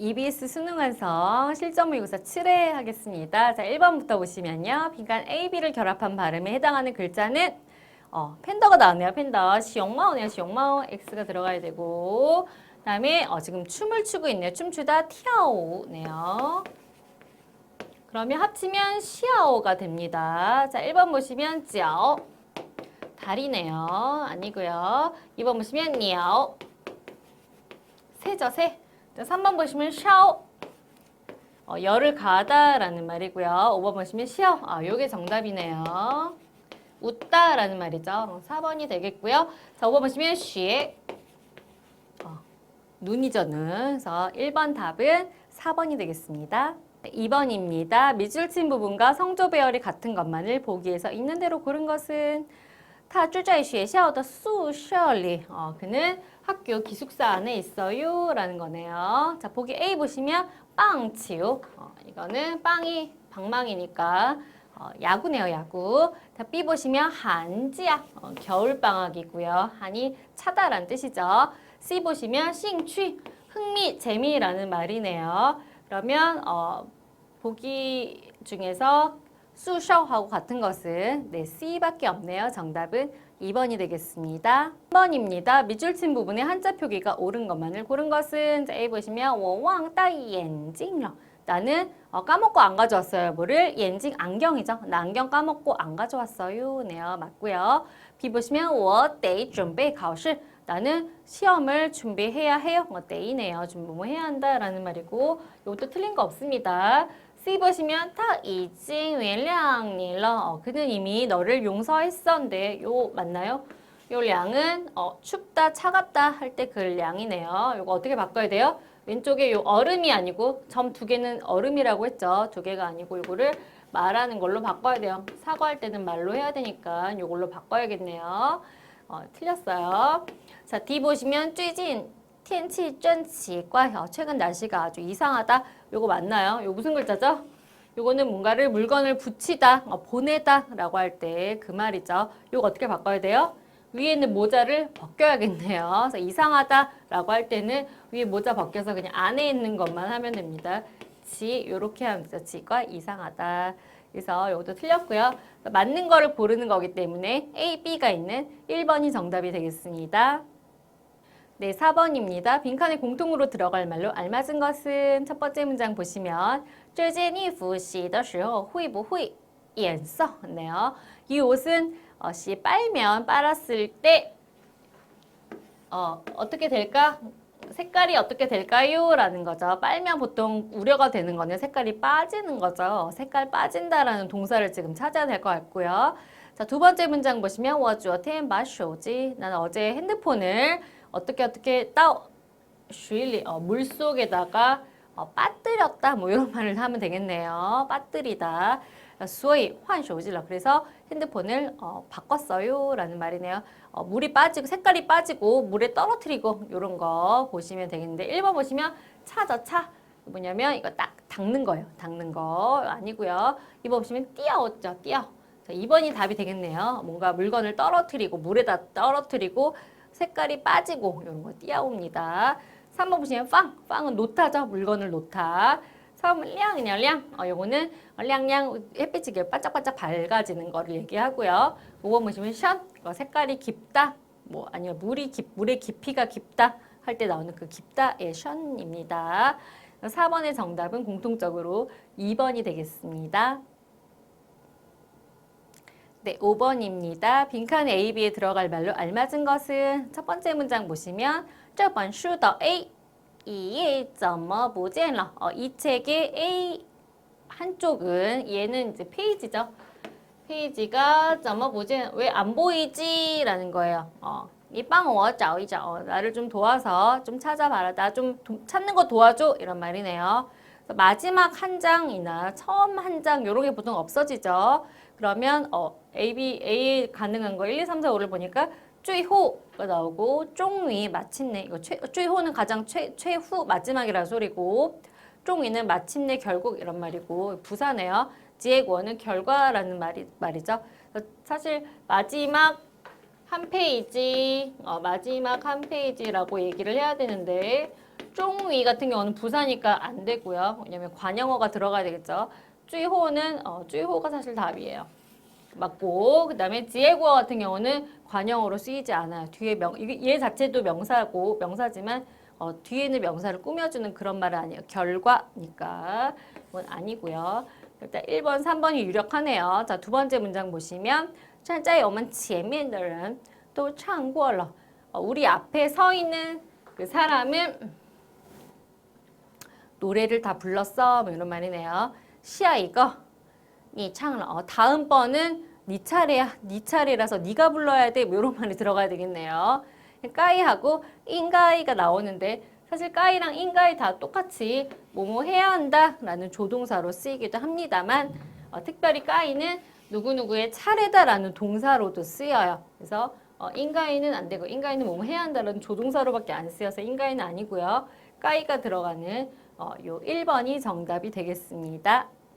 EBS 수능 완성 실전 모의고사 7회 하겠습니다. 자, 1번부터 보시면요. 빈칸 A, B를 결합한 발음에 해당하는 글자는 어, 팬더가 나왔네요. 팬더. 시용마오네요. 시용마오. X가 들어가야 되고 그다음에 어, 지금 춤을 추고 있네요. 춤추다 티아오네요. 그러면 합치면 시아오가 됩니다. 자, 1번 보시면 찌아오. 다리네요. 아니고요. 2번 보시면 니아오. 새죠, 새. 자, 3번 보시면 샤오. 어, 열을 가다라는 말이고요. 5번 보시면 시어. 아, 요게 정답이네요. 웃다라는 말이죠. 4번이 되겠고요. 자, 5번 보시면 쉬. 어, 눈이죠, 눈. 그래서 1번 답은 4번이 되겠습니다. 2번입니다. 밑줄 친 부분과 성조 배열이 같은 것만을 보기에서 있는 대로 고른 것은 他住在学校的宿舍里. 어, 그는 학교 기숙사 안에 있어요. 라는 거네요. 자, 보기 A 보시면 빵치요. 어, 이거는 빵이 방망이니까 어, 야구네요, 야구. 자, B 보시면 한지야. 어, 겨울방학이고요. 한이 차다란 뜻이죠. C 보시면 싱취, 흥미, 재미라는 말이네요. 그러면 어, 보기 중에서 수셔하고 같은 것은 네, C밖에 없네요. 정답은 2번이 되겠습니다. 3번입니다. 밑줄 친 부분에 한자 표기가 오른 것만을 고른 것은 자, A 보시면 워왕 따이 엔징러 나는 어, 까먹고 안 가져왔어요. 뭐를? 엔징 안경이죠. 나 안경 까먹고 안 가져왔어요. 네요. 맞고요. B 보시면 워데이 준비 가오실 나는 시험을 준비해야 해요. 뭐 데이네요. 준비뭐 해야 한다라는 말이고 이것도 틀린 거 없습니다. C 보시면 타 이징 웰량일러 어, 그는 이미 너를 용서했었는데 요 맞나요? 요 량은 어, 춥다 차갑다 할 때 그 량이네요. 요거 어떻게 바꿔야 돼요? 왼쪽에 요 얼음이 아니고 점 두 개는 얼음이라고 했죠. 두 개가 아니고 요거를 말하는 걸로 바꿔야 돼요. 사과할 때는 말로 해야 되니까 요걸로 바꿔야겠네요. 어, 틀렸어요. 자, D 보시면 쥐진 텐치 쩐치과 최근 날씨가 아주 이상하다. 요거 맞나요? 요 무슨 글자죠? 요거는 뭔가를 물건을 붙이다, 어, 보내다 라고 할 때 그 말이죠. 요거 어떻게 바꿔야 돼요? 위에 있는 모자를 벗겨야겠네요. 그래서 이상하다 라고 할 때는 위에 모자 벗겨서 그냥 안에 있는 것만 하면 됩니다. 지 요렇게 하면 되죠. 지가 이상하다. 그래서 이것도 틀렸고요. 맞는 거를 고르는 거기 때문에 A, B가 있는 1번이 정답이 되겠습니다. 네, 4번입니다. 빈칸에 공통으로 들어갈 말로 알맞은 것은 첫 번째 문장 보시면 这件衣服洗的时候会不会颜色? 네요. 이 옷은 어, 씨 빨면 빨았을 때 어, 어떻게 될까? 색깔이 어떻게 될까요? 라는 거죠. 빨면 보통 우려가 되는 거는 색깔이 빠지는 거죠. 색깔 빠진다라는 동사를 지금 찾아야 될 것 같고요. 자, 두 번째 문장 보시면 我昨天把手机 나는 어제 핸드폰을 어떻게 어떻게 따 쉴리 어, 물 속에다가 어, 빠뜨렸다 뭐 이런 말을 하면 되겠네요. 빠뜨리다. 수어이 환쇼지라 그래서 핸드폰을 어, 바꿨어요 라는 말이네요. 어, 물이 빠지고 색깔이 빠지고 물에 떨어뜨리고 이런 거 보시면 되겠는데 1번 보시면 차죠 차. 뭐냐면 이거 딱 닦는 거예요. 닦는 거 아니고요. 2번 보시면 뛰어오죠. 뛰어. 자, 2번이 답이 되겠네요. 뭔가 물건을 떨어뜨리고 물에다 떨어뜨리고 색깔이 빠지고 이런 거 띄어옵니다. 3번 보시면 빵. 빵은 놓다죠. 물건을 놓다. 3번 량이냐 량. 어, 요거는 량량 햇빛이 반짝반짝 밝아지는 거를 얘기하고요. 5번 보시면 션. 어, 색깔이 깊다. 뭐 아니면 물이 깊 물의 깊이가 깊다 할 때 나오는 그 깊다의 션입니다. 4번의 정답은 공통적으로 2번이 되겠습니다. 네, 5번입니다. 빈칸 A, B에 들어갈 말로 알맞은 것은 첫 번째 문장 보시면 这本书的 A 一页怎么不见了? 어, 이 책의 A 한쪽은 얘는 이제 페이지죠. 페이지가 怎么不见? 왜 안 보이지? 라는 거예요. 어, 이帮我 找一找. 어, 나를 좀 도와서 좀 찾아봐라. 나 좀 찾는 거 도와줘. 이런 말이네요. 마지막 한 장이나 처음 한장 요런 게 보통 없어지죠. 그러면 어, A, B, A 가능한 거 1, 2, 3, 4, 5를 보니까 쭈이호가 나오고 쫑위 마침내 이거 최, 쭈이호는 가장 최, 최후 마지막이라는 소리고 쫑위는 마침내 결국 이런 말이고 부사네요. 지액원은 결과라는 말이, 말이죠. 사실 마지막 한 페이지, 어, 마지막 한 페이지라고 얘기를 해야 되는데 쫑위 같은 경우는 부사니까 안 되고요. 왜냐면 관형어가 들어가야 되겠죠. 쭈이호는 어, 쭈이호가 사실 답이에요. 맞고 그다음에 지혜구어 같은 경우는 관형어로 쓰이지 않아요. 뒤에 명 이게 얘 자체도 명사고 명사지만 어, 뒤에 있는 명사를 꾸며주는 그런 말은 아니에요. 결과니까 그건 아니고요. 일단 1번, 3번이 유력하네요. 자, 두 번째 문장 보시면 站在我们前面的人都唱过了. 어, 우리 앞에 서 있는 그 사람은 노래를 다 불렀어. 뭐 이런 말이네요. 시야 이거. 니 창을 어, 다음 번은 네 차례야. 네 차례라서 네가 불러야 돼. 뭐 이런 말이 들어가야 되겠네요. 까이하고 인가이가 나오는데 사실 까이랑 인가이 다 똑같이 뭐뭐 해야 한다 라는 조동사로 쓰이기도 합니다만 어, 특별히 까이는 누구누구의 차례다 라는 동사로도 쓰여요. 그래서 어, 인가이는 안 되고 인가이는 뭐뭐 해야 한다라는 조동사로밖에 안 쓰여서 인가이는 아니고요. 까이가 들어가는 어, 요 1번이 정답이 되겠습니다.